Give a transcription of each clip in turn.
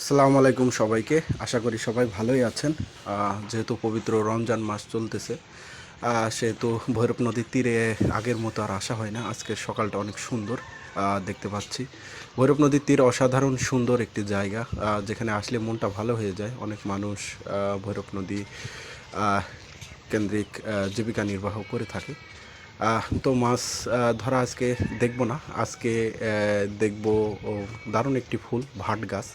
আসসালামু আলাইকুম সবাইকে। আশা করি সবাই ভালোই আছেন। যেহেতু পবিত্র রমজান মাস চলতেছে সেহেতু ভৈরব নদীর তীরে আগের মতো আর আসা হয় না। আজকের সকালটা অনেক সুন্দর দেখতে পাচ্ছি। ভৈরব নদীর তীর অসাধারণ সুন্দর একটি জায়গা যেখানে আসলে মনটা ভালো হয়ে যায়। অনেক মানুষ ভৈরব নদী কেন্দ্রিক জীবিকা নির্বাহ করে থাকে। তো মাছ ধরা আজকে দেখব না। আজকে দেখব দারুণ একটি ফুল, ভাট গাছ।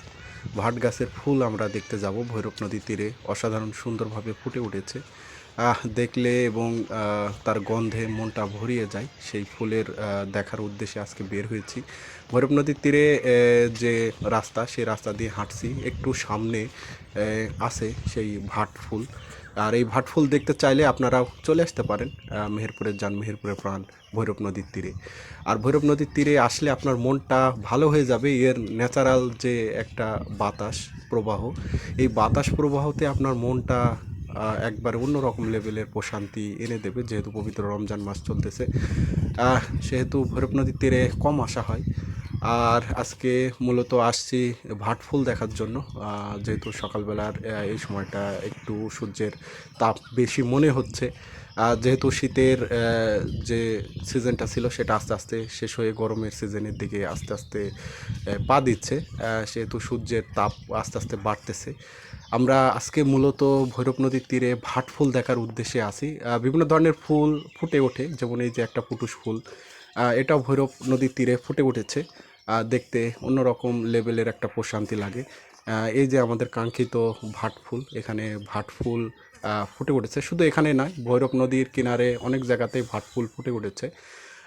ভাট গাছের ফুল আমরা দেখতে যাব। ভৈরব নদীর তীরে অসাধারণ সুন্দরভাবে ফুটে উঠেছে। আহ, দেখলে এবং তার গন্ধে মনটা ভরিয়ে যায়। সেই ফুলের দেখার উদ্দেশ্যে আজকে বের হয়েছি। ভৈরব নদীর তীরে যে রাস্তা সেই রাস্তা দিয়ে হাঁটছি। একটু সামনে আছে সেই ভাট ফুল। আর এই ভাটফুল দেখতে চাইলে আপনারাও চলে আসতে পারেন মেহেরপুরের যান, মেহেরপুরের প্রাণ, ভৈরব নদীর তীরে। আর ভৈরব নদীর তীরে আসলে আপনার মনটা ভালো হয়ে যাবে, এর ন্যাচারাল যে একটা বাতাস, প্রবাহ, এই বাতাস প্রবাহতে আপনার মনটা একবারে অন্যরকম লেভেলের প্রশান্তি এনে দেবে, যেহেতু পবিত্র রমজান মাস চলতেছে। সেহেতু ভৈরব নদীর তীরে কম আসা হয়। আর আজকে মূলত আসছি ভাটফুল দেখার জন্য। যেহেতু সকালবেলার এই সময়টা একটু সূর্যের তাপ বেশি মনে হচ্ছে। আর যেহেতু শীতের যে সিজনটা ছিল সেটা আস্তে আস্তে শেষ হয়ে গরমের সিজনের দিকে আস্তে আস্তে পা দিচ্ছে। সেহেতু সূর্যের তাপ আস্তে আস্তে বাড়তেছে। আমরা আজকে মূলত ভৈরব নদীর তীরে ভাট ফুল দেখার উদ্দেশ্যে আসি বিভিন্ন ধরনের ফুল ফুটে ওঠে, যেমন এই যে একটা পুটুস ফুল। এটাও ভৈরব নদীর তীরে ফুটে উঠেছে। দেখতে অন্যরকম লেভেলের একটা প্রশান্তি লাগে। এই যে আমাদের কাঙ্ক্ষিত ভাটফুল এখানে ভাটফুল ফুটে উঠেছে। শুধু এখানে নয়, ভৈরব নদীর কিনারে অনেক জায়গাতেই ভাট ফুল ফুটে উঠেছে।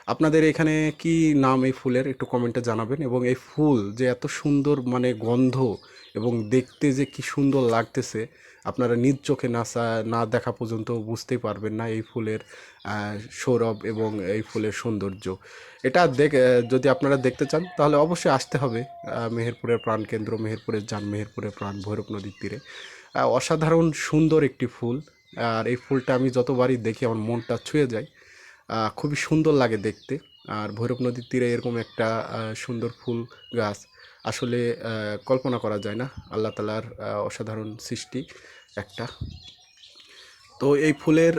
আপনাদের এখানে কি নাম এই ফুলের? একটু কমেন্টে জানাবেন। এবং এই ফুল যে এত সুন্দর মানে গন্ধ এবং দেখতে যে কি সুন্দর লাগতেছে, আপনারা নিজ চোখে না না দেখা পর্যন্ত বুঝতেই পারবেন না এই ফুলের সৌরভ এবং এই ফুলের সৌন্দর্য। এটা দেখ যদি আপনারা দেখতে চান, তাহলে অবশ্যই আসতে হবে মেহেরপুরের প্রাণকেন্দ্র মেহেরপুরের যান, মেহেরপুরের প্রাণ, ভৈরব নদীর তীরে। অসাধারণ সুন্দর একটি ফুল। আর এই ফুলটা আমি যতবারই দেখি, আমার মনটা ছুঁয়ে যায়। খুবই সুন্দর লাগে দেখতে। আর ভৈরব নদীর তীরে এরকম একটা সুন্দর ফুল গাছ আসলে কল্পনা করা যায় না। আল্লাহ তালার অসাধারণ সৃষ্টি একটা। তো এই ফুলের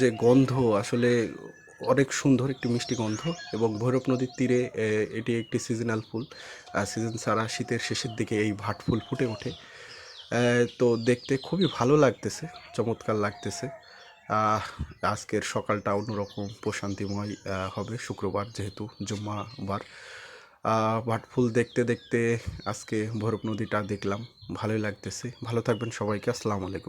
যে গন্ধ আসলে অনেক সুন্দর একটি মিষ্টি গন্ধ এবং ভৈরব নদীর তীরে এটি একটি সিজনাল ফুল। সিজন সারা শীতের শেষের দিকে এই ভাট ফুল ফুটে ওঠে। তো দেখতে খুবই ভালো লাগতেছে, চমৎকার লাগতেছে। আজকের সকালটা অন্যরকম প্রশান্তিময় হবে। শুক্রবার যেহেতু জুম্মাবার। বাট ফুল দেখতে দেখতে আজকে ভৈরব নদীটা দেখলাম। ভালোই লাগতেছে। ভালো থাকবেন সবাইকে। আসসালামু আলাইকুম।